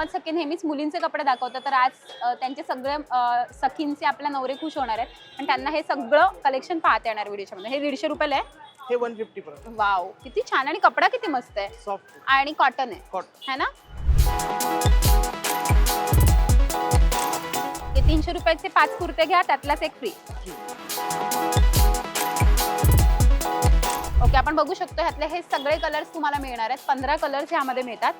लोकमत सखी नेहमीच मुलींचे कपडे दाखवतात. तर आज त्यांचे सगळे सखींचे आपल्या नवरे खुश होणार आहेत. आणि त्यांना हे सगळं कलेक्शन पाहता येणार व्हिडिओच्या मध्ये. हे दीडशे रुपयाला आहे? हे वन फिफ्टी पर्यंत. वाव. किती छान. आणि कपडा किती मस्त आहे. सॉफ्ट आणि कॉटन आहे. कॉटन है ना? हे तीनशे रुपयाचे पाच कुर्ते घ्या. त्यातलाच एक फ्री ओके आपण बघू शकतो ह्यातले हे सगळे कलर्स तुम्हाला मिळणार आहेत. पंधरा कलर्स ह्यामध्ये मिळतात.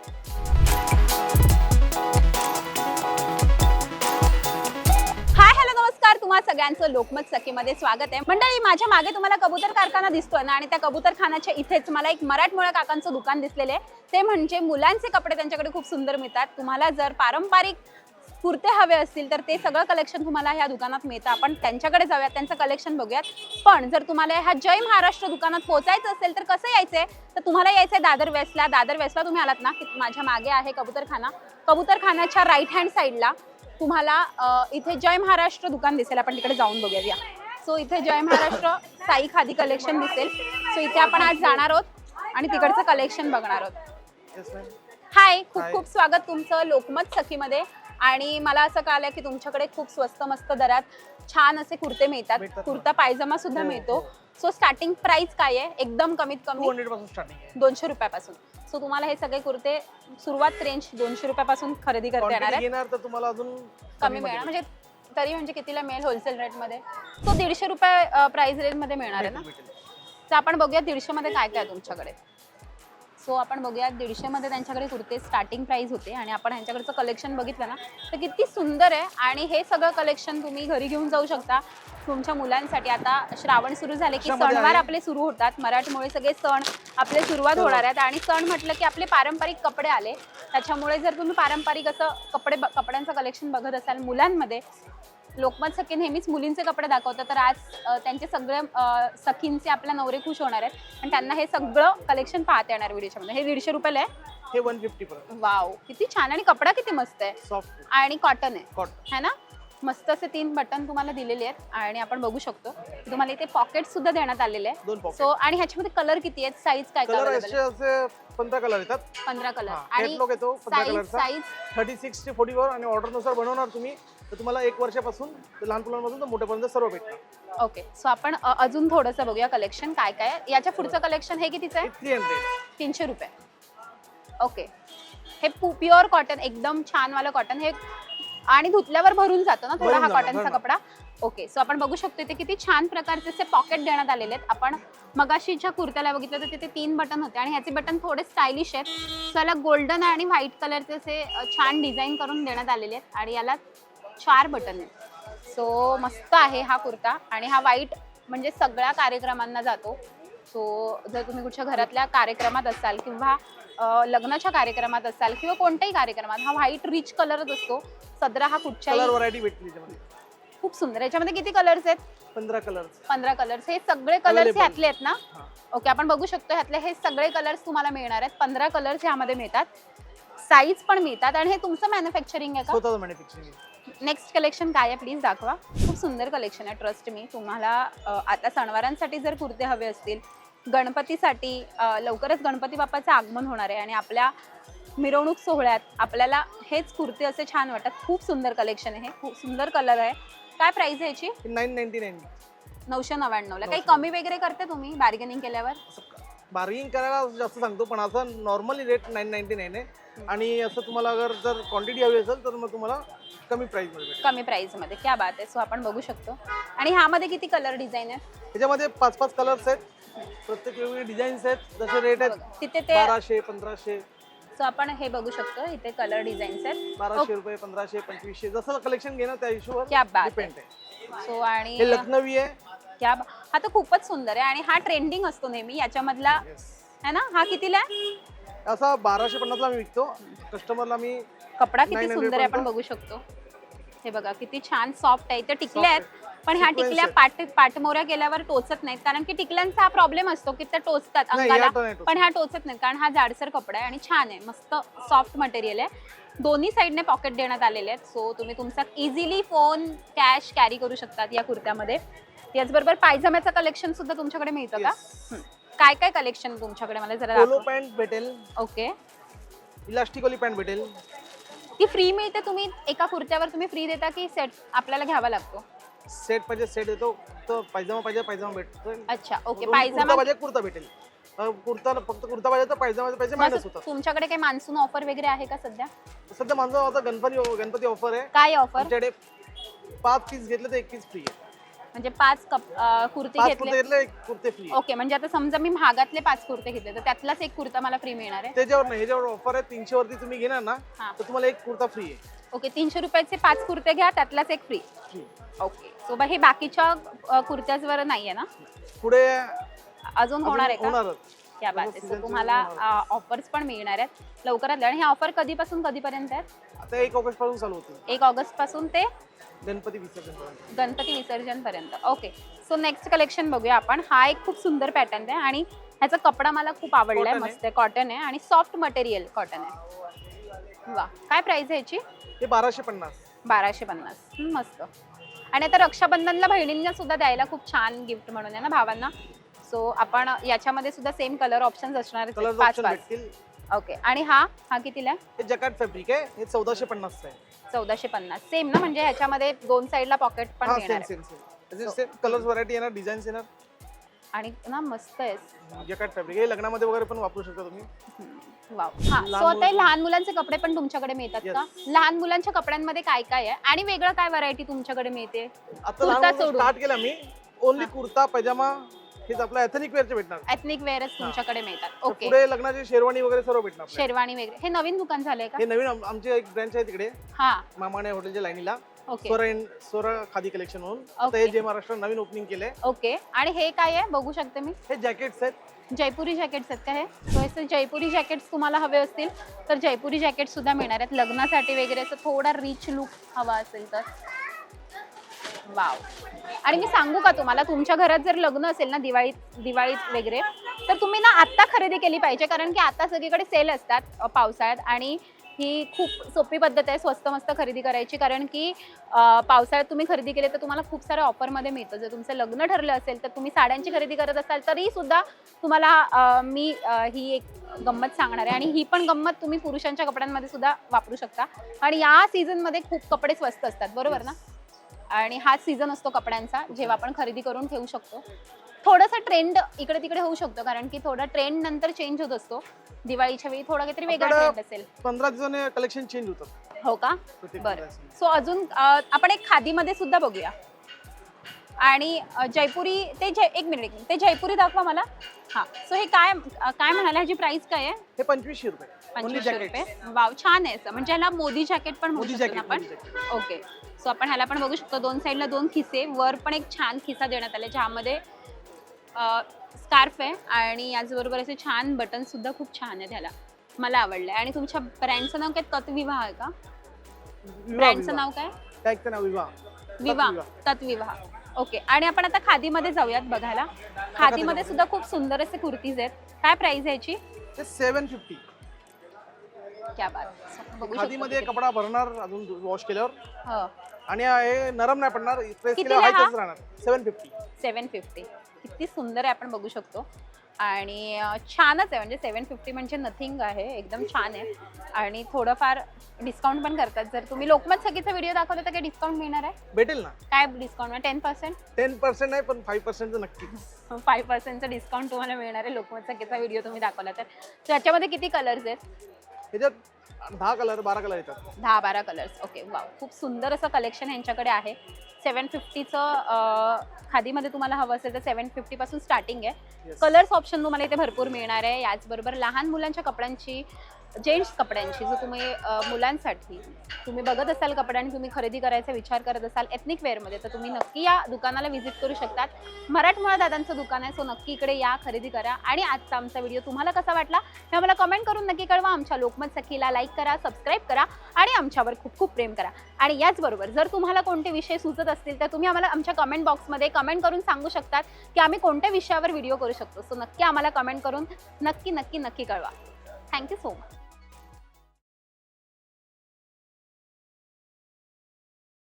नमस्कार सगळ्यांचं लोकमत सखीमध्ये स्वागत आहे. मंडळी माझ्या मागे तुम्हाला कबूतर कारखाना दिसतोय ना आणि त्या कबूतर खानाच्या इथेच मला एक मराठमोळ्या काकांचं दुकान दिसलेले आहे. ते म्हणजे मुलांचे कपडे त्यांच्याकडे खूप सुंदर मिळतात. तुम्हाला जर पारंपरिक कुर्ते हवे असतील तर ते सगळं कलेक्शन तुम्हाला ह्या दुकानात मिळतं. आपण त्यांच्याकडे जाऊयात त्यांचं कलेक्शन बघूयात. पण जर तुम्हाला ह्या जय महाराष्ट्र दुकानात पोहोचायचं असेल तर कसं यायचंय? तर तुम्हाला यायचंय दादर वेस्टला. दादर वेस्टला तुम्ही आलात ना? की माझ्या मागे आहे कबूतरखाना कबूतरखान्याच्या राईट हँड साईडला तुम्हाला इथे जय महाराष्ट्र दुकान दिसेल. आपण तिकडे जाऊन बघूया. सो इथे जय महाराष्ट्र साई खादी कलेक्शन दिसेल. सो इथे आपण आज जाणार आहोत आणि तिकडचं कलेक्शन बघणार आहोत. हाय खूप. खूप स्वागत तुमचं लोकमत सखीमध्ये. आणि मला असं कळलं की तुमच्याकडे खूप स्वस्त मस्त दरात छान असे कुर्ते मिळतात. कुर्ता पायजमा सुद्धा हो, मिळतो. सो स्टार्टिंग प्राइस काय आहे? एकदम कमीत कमी दोनशे रुपयापासून. सो तुम्हाला हे सगळे कुर्ते सुरुवात रेंज दोनशे रुपयापासून खरेदी करता येणार आहे. तुम्हाला अजून कमी मिळणार. म्हणजे तरी म्हणजे कितीला मिळेल होलसेल रेटमध्ये तो दीडशे रुपये प्राइस रेंजमध्ये मिळणार आहे ना? तर आपण बघूया दीडशे मध्ये काय काय तुमच्याकडे. सो आपण बघूया दीडशे मध्ये त्यांच्याकडे कुर्ते स्टार्टिंग प्राइस होते आणि आपण यांच्याकडचं कलेक्शन बघितलं ना तर किती सुंदर आहे. आणि हे सगळं कलेक्शन तुम्ही घरी घेऊन जाऊ शकता. तुमच्या मुलांसाठी आता श्रावण सुरू झाले की सणवार. आपले सुरू होतात. मराठमोळे सगळे सण आपले सुरुवात. होणार आहेत. आणि सण म्हटलं की आपले पारंपरिक कपडे आले. त्याच्यामुळे जर तुम्ही पारंपरिक असं कपडे कपड्यांचं कलेक्शन बघत असाल मुलांमध्ये लोकमत सखी नेहमीच मुलींचे कपडे दाखवतात. तर आज त्यांचे सगळे सखींचे आपल्या नवरे खुश होणार आहेत. आणि त्यांना हे सगळं कलेक्शन पाहता येणार व्हिडिओच्या मध्ये हे दीडशे रुपयाला आहे. हे वन फिफ्टी वाव. किती छान. आणि कपडा किती मस्त आहे. सॉफ्ट आणि कॉटन आहे. कॉटन है ना? मस्त असे तीन बटन तुम्हाला दिलेले आहेत. आणि आपण बघू शकतो. तुम्हाला इथे पॉकेट सुद्धा देण्यात आलेले आहे दोन पॉकेट सो आणि ह्याच्यामध्ये कलर किती आहेत? साईज काय कलर पंधरा कलर येतात. पंधरा कलर आणि साईज थर्टी सिक्स ते फोर्टी फोर आणि ऑर्डरनुसार बनवणार तुम्ही. तर तुम्हाला एक वर्षापासून ते लहान मुलांपासून तर मोठ्यापर्यंत सर्व भेटणार. ओके सो आपण अ, अजून थोडंसं बघूया कलेक्शन काय काय आहे. याच्या पुढचं कलेक्शन हे कितीचं आहे? थ्री हंड्रेड तीनशे रुपये. ओके हे प्युअर कॉटन एकदम छान वालं कॉटन हे आणि धुतल्यावर भरून जातो ना थोडा भरून हा जाणार, कॉटनचा भरून. कपडा? ओके सो आपण बघू शकतो इथे किती छान प्रकारचे असे पॉकेट देण्यात आलेले आहेत. आपण मगाशी ज्या कुर्त्याला बघितलं तर तिथे तीन बटन होते आणि ह्याचे बटन थोडे स्टायलिश आहेत. त्याला गोल्डन आणि व्हाईट कलरचे असे अ, छान डिझाईन करून देण्यात आलेले आहेत. आणि याला चार बटन आहेत. सो मस्त आहे हा कुर्ता आणि हा व्हाईट म्हणजे सगळ्या कार्यक्रमांना जातो. सो जर तुम्ही कुठच्या घरातल्या कार्यक्रमात असाल किंवा लग्नाच्या कार्यक्रमात असाल किंवा कोणत्याही कार्यक्रमात हा व्हाईट रिच कलरच असतो. सदरा हा कुठच्याही खूप सुंदर. याच्यामध्ये किती कलर्स आहेत? पंधरा कलर पंधरा कलर्स हे सगळे कलर्स. ह्यातले आहेत ना. ओके आपण बघू शकतो ह्यातले. हे सगळे कलर्स तुम्हाला मिळणार आहेत. पंधरा कलर्स ह्यामध्ये मिळतात. साईज पण मिळतात आणि हे तुमचं मॅन्युफॅक्चरिंग आहे का? मॅन्युफॅक्चरिंग नेक्स्ट कलेक्शन काय आहे? प्लीज दाखवा. खूप सुंदर कलेक्शन आहे ट्रस्ट मी तुम्हाला आता सणवारांसाठी जर कुर्ते हवे असतील गणपतीसाठी लवकरच गणपती बाप्पाचं आगमन होणार आहे आणि आपल्या मिरवणूक सोहळ्यात आपल्याला हेच कुर्ते असे छान वाटतात. खूप सुंदर कलेक्शन आहे हे. खूप सुंदर कलर आहे. काय प्राइस आहे याची? नाईन नाईन्टी नाईन नऊशे नव्याण्णवला. काही 999. कमी वगैरे करते तुम्ही बार्गेनिंग केल्यावर? बार्गिंग करायला जास्त सांगतो पण असं normally rate nine ninety nine आहे. आणि असं तुम्हाला अगर जर क्वांटिटी हवी असेल तर मग तुम्हाला कमी प्राईसमध्ये भेटेल. कमी प्राइसमध्ये क्या बात आहे. सो आपण बघू शकतो. आणि ह्यामध्ये किती कलर डिझाईन आहे? त्याच्यामध्ये पाच पाच कलर्स आहेत. प्रत्येक वेगवेगळे डिझाईन्स आहेत. जसे रेट आहेत तिथे ते बाराशे पंधराशे. सो आपण हे बघू शकतो. इथे कलर डिझाईन्स आहेत. बाराशे रुपये पंधराशे पंचवीसशे. जसं कलेक्शन घेणं त्या क्या हिशोबावर बात आहे. सो आणि लखनवी आहे. क्या हा तर खूपच सुंदर आहे आणि हा ट्रेंडिंग असतो नेहमी याच्यामधला. है ना? हा कितीला आहे? असा बाराशे पन्नासला मी विकतो. कस्टमरला मी कपडा किती 900 सुंदर आहे आपण. बघू शकतो. हे बघा किती छान सॉफ्ट आहे. इथे टिकल्या आहेत पण ह्या Sequence टिकल्या. पाट पाटमोऱ्या केल्यावर टोचत नाहीत. कारण की टिकल्यांचा हा प्रॉब्लेम असतो की त्या टोचतात नाही, अंगाला या तर नाही टोचत. पण ह्या टोचत. नाहीत. कारण हा जाडसर कपडा आहे आणि छान आहे. मस्त सॉफ्ट मटेरियल आहे. दोन्ही साईडने पॉकेट देण्यात आलेले आहेत. सो तुम्ही तुमचा इझिली फोन कॅश कॅरी करू शकतात या कुर्त्यामध्ये. याचबरोबर पायजम्याचं कलेक्शन सुद्धा तुमच्याकडे मिळतं का. हं. काय काय कलेक्शन तुमच्याकडे? मला जरा पोलो दाखव. पॅन्ट भेटेल. ओके. इलास्टिकोली पॅन्ट भेटेल. ती फ्री मिळते तुम्ही एका कुर्त्यावर तुम्ही फ्री देता की सेट आपल्याला घ्यावा लागतो? सेट पाहिजे सेट येतो तर पायजामा पाहिजे पायजामा भेटतो अच्छा ओके. कुर्ता पायजामा पाहिजे कुर्ता भेटेल. अं, कुर्ता फक्त कुर्ता पाहिजे तर पायजामा पाहिजे मायनस होतं. तुमच्याकडे काही मान्सून ऑफर वगैरे आहे का सध्या? सध्या माझं आता गणपती गणपती ऑफर आहे. काय ऑफर आमच्याकडे पाच पीस घेतले तर एक पीस फ्री आहे. म्हणजे पाच कप अं, कुर्ती पाच घेतले. कुर्ते घेतले एक कुर्ते फ्री आहे. ओके म्हणजे आता समजा मी महागातले पाच कुर्ते घेतले तर त्यातलाच एक कुर्ता मला फ्री मिळणार आहे? त्याच्यावर नाही ह्याच्यावर ऑफर आहे तीनशे वरती तुम्ही घेणार ना हा. तर तुम्हाला एक कुर्ता फ्री आहे. ओके तीनशे रुपयाचे पाच कुर्ते घ्या त्यातलाच एक फ्री फ्री ओके सो बा हे बाकीच्या अ, कुर्त्याजवर नाही आहे ना? पुढे अजून होणार आहे का? होणारच. क्या बात season तुम्हाला ऑफर्स पण मिळणार आहेत लवकरात आणि हे ऑफर कधीपासून कधीपर्यंत आहे आता एक ऑगस्टपासून चालू होते एक ऑगस्टपासून ते गणपती विसर्जन पर्यंत. गणपती विसर्जन पर्यंत ओके सो नेक्स्ट कलेक्शन बघूया आपण. हा एक खूप सुंदर पॅटर्न आहे आणि ह्याचा कपडा मला खूप आवडलाय. Cotton आहे. मस्त आहे. कॉटन आहे आणि सॉफ्ट मटेरियल कॉटन आहे. वा काय प्राइस आहे याची? हे बाराशे पन्नास. बाराशे पन्नास. हं, मस्त. आणि आता रक्षाबंधनला बहिणींना सुद्धा द्यायला खूप छान गिफ्ट म्हणून आहे ना भावांना? सो आपण याच्यामध्ये सुद्धा सेम कलर ऑप्शन्स असणार. आहेत, कलर पाच ऑप्शन पाच. भेटतील. ओके. आणि हा? हा कितीला? आहे हे जॅकेट फॅब्रिक आहे. हे चौदाशे पन्नास आहे. चौदाशे पन्नास. सेम ना? म्हणजे ह्याच्यामध्ये दोन साईडला पॉकेट पण हा मिळणार सेम आहे. Same same same colours variety येणार डिझाईन्स येणार. आणि ना मस्त आहे. जॅकेट फॅब्रिक हे लग्नामध्ये वगैरे पण वापरू शकता तुम्ही. वाव. हा लहान सो आता हे मुलं- लहान मुलांचे कपडे पण तुमच्याकडे मिळतात Yes. का लहान मुलांच्या कपड्यांमध्ये काय काय आहे? आणि वेगळं काय व्हरायटी तुमच्याकडे मिळते? आता कुर्ता लहान सोडून. स्टार्ट केला मी. ओनली कुर्ता पैजामा हेच आपलं एथनिक वेअरचे भेटणार. एथनिक वेअरच तुमच्याकडे मिळतात. तर ओके पुढे लग्नाची शेरवानी वगैरे सर्व भेटणार आपल्याला. शेरवाणी वगैरे. हे नवीन दुकान झालंय का? हे नवीन आम- आमची एक ब्रँच आहे तिकडे. हा. मामाने हॉटेलच्या लाईनीला. Okay Swara in- Swara khadi collection म्हणून. आता हे Okay. जे महाराष्ट्र नवीन ओपनिंग केलंय. ओके आणि हे काय आहे? बघू शकते मी. हे जॅकेट्स आहेत. जयपुरी जॅकेट्स आहेत का हे? So असे जयपुरी जॅकेट्स तुम्हाला हवे असतील तर जयपुरी जॅकेट सुद्धा मिळणार आहेत. लग्नासाठी वगैरे असं थोडा रिच लुक हवा असेल तर. वाव. आणि मी सांगू का तुम्हाला तुमच्या घरात जर लग्न असेल ना दिवाळीत दिवाळीत वगैरे तर तुम्ही ना आत्ता खरेदी केली पाहिजे कारण की आता सगळीकडे सेल असतात पावसाळ्यात. आणि ही खूप सोपी पद्धत आहे स्वस्त मस्त खरेदी करायची कारण की पावसाळ्यात तुम्ही खरेदी केली तर तुम्हाला खूप साऱ्या ऑफरमध्ये मिळतं. जर तुमचं लग्न ठरलं असेल तर तुम्ही साड्यांची खरेदी करत असाल तरी सुद्धा तुम्हाला मी ही एक गंमत सांगणार आहे. आणि ही पण गंमत तुम्ही पुरुषांच्या कपड्यांमध्ये सुद्धा वापरू शकता. आणि या सीझनमध्ये खूप कपडे स्वस्त असतात बरोबर ना? आणि हा सीझन असतो कपड्यांचा जेव्हा आपण खरेदी करून ठेवू शकतो. थोडासा ट्रेंड इकडे तिकडे होऊ शकतो कारण की थोडा ट्रेंड नंतर चेंज होत असतो. दिवाळीच्या वेळी थोडा काहीतरी वेगळा आपल्याला- ट्रेंड असेल. पंधरा दिवसाने कलेक्शन चेंज होतं हो का? प्रत्येक बरं. पंधरा सो अजून अ, आपण एक खादीमध्ये सुद्धा बघूया. आणि जयपुरी ते जय एक मिनिट एक मिनिट. ते जयपुरी दाखवा मला. हा. सो हे काय काय म्हणाला? ह्याची प्राइस काय आहे? हे पंचवीसशे रुपये. पंचवीसशे रुपये. वाव छान आहे असं. म्हणजे ह्याला मोदी जॅकेट पण म्हणू मोदी शकतो ना आपण? मोदी ओके सो आपण ह्याला पण बघू शकतो. दोन साईडला दोन खिसे. वर पण एक छान खिसा देण्यात आले ज्यामध्ये स्कार्फ आहे आणि याचबरोबर असे छान बटन सुद्धा खूप छान आहेत ह्याला. मला आवडलंय. आणि तुमच्या ब्रँडचं नाव काय? तत्विवाह आहे का? ब्रँडचं नाव काय? नाव विवाह. विवाह. तत्विवाह. तत्विवाह ओके आणि आपण आता खादीमध्ये जाऊयात बघायला. खादीमध्ये सुद्धा खूप सुंदर असे कुर्तीज आहेत. काय प्राइस आहे याची? सेवन फिफ्टी क्या बात. बघू खादीमध्ये कपडा भरणार अजून वॉश केल्यावर. हो. आणि हे नरम नाही पडणार प्रेस कितीला केल्यावर हा? हायच राहणार. सेवन फिफ्टी सेवन फिफ्टी किती सुंदर आहे आपण बघू शकतो. आणि छानच आहे. म्हणजे सेवन फिफ्टी म्हणजे नथिंग आहे. एकदम छान आहे. आणि थोडंफार डिस्काउंट पण करतात. जर तुम्ही लोकमत सगळीचा व्हिडिओ दाखवला तर काही डिस्काउंट मिळणार आहे? भेटेल ना. काय discount ten percent ten percent नाही पण फाईव्ह पर्सेंट नक्की. फाईव्ह पर्सेंटचं डिस्काउंट तुम्हाला मिळणार आहे. लोकमत सगळीचा व्हिडिओ तुम्ही दाखवला तर. त्याच्यामध्ये किती कलर्स आहेत? ह्याच्यात दहा कलर बारा कलर येतात. दहा बारा कलर्स ओके वा खूप सुंदर असं कलेक्शन यांच्याकडे आहे. सेवन फिफ्टीचं खादीमध्ये तुम्हाला हवं असेल तर सेवन फिफ्टीपासून स्टार्टिंग आहे. Yes. कलर्स ऑप्शन तुम्हाला इथे भरपूर मिळणार आहे. याचबरोबर लहान मुलांच्या कपड्यांची जेंट्स कपड्यांची जो तुम्ही मुलांसाठी तुम्ही बघत असाल कपडे आणि तुम्ही खरेदी करायचा विचार करत असाल एथनिक वेअरमध्ये तर तुम्ही नक्की या दुकानाला व्हिजिट करू शकतात. मराठमोळा दादांचं दुकान आहे सो नक्की इकडे या खरेदी करा. आणि आजचा आमचा व्हिडिओ तुम्हाला कसा वाटला हे आम्हाला कमेंट करून नक्की कळवा. आमच्या लोकमत सखीला लाईक करा सबस्क्राईब करा आणि आमच्यावर खूप खूप प्रेम करा. आणि याचबरोबर जर तुम्हाला कोणते विषय सुचत असतील तर तुम्ही आम्हाला आमच्या कमेंट बॉक्समध्ये कमेंट करून सांगू शकतात की आम्ही कोणत्या विषयावर व्हिडिओ करू शकतो. सो नक्की आम्हाला कमेंट करून नक्की नक्की नक्की कळवा. Thank you so much